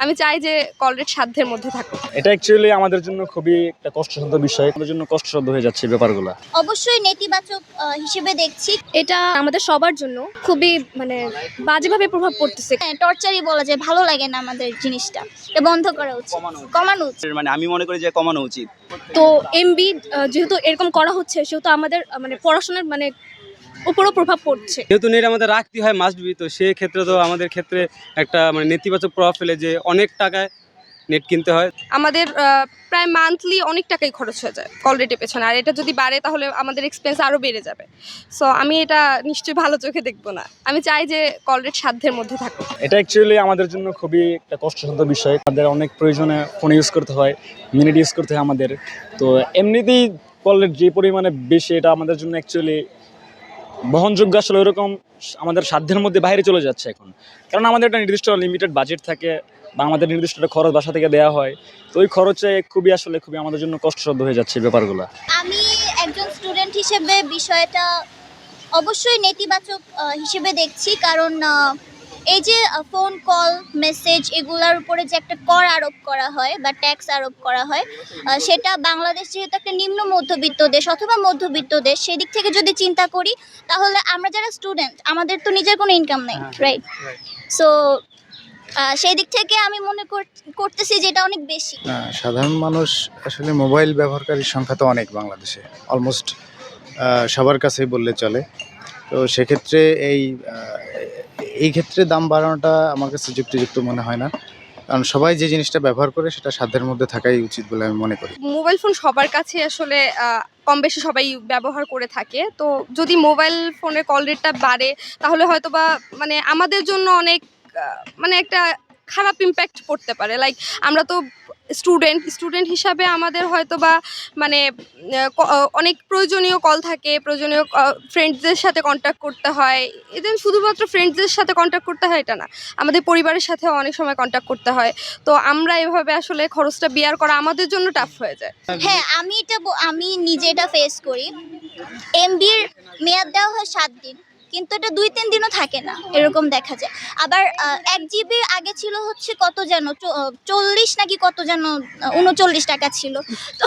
আমি চাই যে কল রেট সাধ্যের মধ্যে থাকুক। এটা অ্যাকচুয়ালি আমাদের জন্য খুবই একটা কষ্টসাধ্য বিষয়। আমাদের জন্য কষ্টসাধ্য হয়ে যাচ্ছে ব্যাপারগুলো। অবশ্যই নেতিবাচক আহ, হিসেবে দেখছি। এটা আমাদের সবার জন্য খুবই মানে বাজেভাবে প্রভাব পড়তেছে। হ্যাঁ টর্চারই বলা যায় ভালো লাগে না আমাদের জিনিসটা। এটা বন্ধ করা উচিত। কমানো উচিত। মানে আমি মনে করি যে কমানো উচিত। তো এমবি যেহেতু এরকম করা হচ্ছে সেহেতু আমাদের আহ, মানে পড়াশোনার মানে উপরও প্রভাব পড়ছে। যেহেতু নেট আমাদের রাখতে হয় মাস্ট বি তো সেই ক্ষেত্রে তো আমাদের ক্ষেত্রে একটা মানে নেতিবাচক প্রভাব ফেলে যে অনেক টাকায় নেট কিনতে হয়। আমাদের প্রায় মান্থলি অনেক টাকাই খরচ হয়ে যায় কল রেটের পেছনে। আর এটা যদি বাড়ে তাহলে আমাদের এক্সপেন্স আরও বেড়ে যাবে। সো আমি এটা নিশ্চয়ই ভালো চোখে দেখব না। আমি চাই যে কল রেট সাধ্যের মধ্যে থাকুক। এটা অ্যাকচুয়ালি আমাদের জন্য খুবই একটা কষ্টসাধ্য বিষয়। আমাদের অনেক প্রয়োজনে ফোন ইউজ করতে হয় মিনিট ইউজ করতে হয় আমাদের। তো এমনিতেই কল রেট যে পরিমাণে বেশি এটা আমাদের জন্য অ্যাকচুয়ালি বহনযোগ্য আসলে ওইরকম আমাদের সাধ্যের মধ্যে বাইরে চলে যাচ্ছে এখন। কারণ আমাদের একটা নির্দিষ্ট লিমিটেড বাজেট থাকে বা আমাদের নির্দিষ্ট একটা খরচ বাসা থেকে দেওয়া হয়। তো ওই খরচে খুবই আসলে খুবই আমাদের জন্য কষ্টসাধ্য হয়ে যাচ্ছে ব্যাপারগুলো। আমি একজন স্টুডেন্ট হিসেবে বিষয়টা অবশ্যই নেতিবাচক হিসেবে দেখছি। কারণ এই যে ফোন কল মেসেজ এগুলার উপরে যে একটা কর আরোপ করা হয় বা ট্যাক্স আরোপ করা হয় সেটা বাংলাদেশ যেহেতু একটা নিম্ন মধ্যবিত্ত দেশ অথবা মধ্যবিত্ত দেশ সেদিক থেকে যদি চিন্তা করি তাহলে আমরা যারা স্টুডেন্ট আমাদের তো নিজের কোনো ইনকাম নেই রাইট সো সেই দিক থেকে আমি মনে কর- করতেছি যে এটা অনেক বেশি। সাধারণ মানুষ আসলে মোবাইল ব্যবহারকারীর সংখ্যা তো অনেক বাংলাদেশে অলমোস্ট সবার কাছেই বললে চলে। তো সেক্ষেত্রে এই এই ক্ষেত্রে দাম বাড়ানোটা আমার কাছে যুক্তিযুক্ত মনে হয় না। কারণ সবাই যে জিনিসটা ব্যবহার করে সেটা সাধ্যের মধ্যে থাকাই উচিত বলে আমি মনে করি। মোবাইল ফোন সবার কাছে আসলে কম বেশি সবাই ব্যবহার করে থাকে। তো যদি মোবাইল ফোনের কল রেটটা বাড়ে, তাহলে হয়তো বা মানে আমাদের জন্য অনেক মানে একটা খারাপ ইম্প্যাক্ট পড়তে পারে। লাইক আমরা তো স্টুডেন্ট স্টুডেন্ট হিসাবে আমাদের হয়তো বা মানে অনেক প্রয়োজনীয় কল থাকে, প্রয়োজনীয় ফ্রেন্ডসদের সাথে কন্ট্যাক্ট করতে হয়। এদের শুধুমাত্র ফ্রেন্ডসদের সাথে কন্ট্যাক্ট করতে হয় এটা না, আমাদের পরিবারের সাথে অনেক সময় কন্ট্যাক্ট করতে হয়। তো আমরা এভাবে আসলে খরচটা বিয়ার করা আমাদের জন্য টাফ হয়ে যায়। হ্যাঁ আমি এটা আমি নিজে এটা ফেস করি। এমবির মেয়াদ দেওয়া হয় সাত দিন। কিন্তু এটা দুই, তিন দিনও থাকে না, এরকম দেখা যায়। আবার এক জিবি আগে ছিল হচ্ছে কত যেন চল্লিশ নাকি কত যেন উনচল্লিশ টাকা ছিল। তো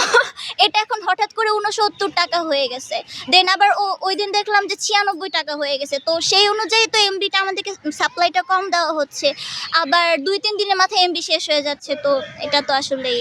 এটা এখন হঠাৎ করে উনসত্তর টাকা হয়ে গেছে। দেন আবার ও, ওই দিন দেখলাম যে ছিয়ানব্বই টাকা হয়ে গেছে। তো সেই অনুযায়ী তো এমবিটা আমাদেরকে সাপ্লাইটা কম দেওয়া হচ্ছে। আবার দুই, তিন দিনের মাথায় এমবি শেষ হয়ে যাচ্ছে, তো এটা তো আসলেই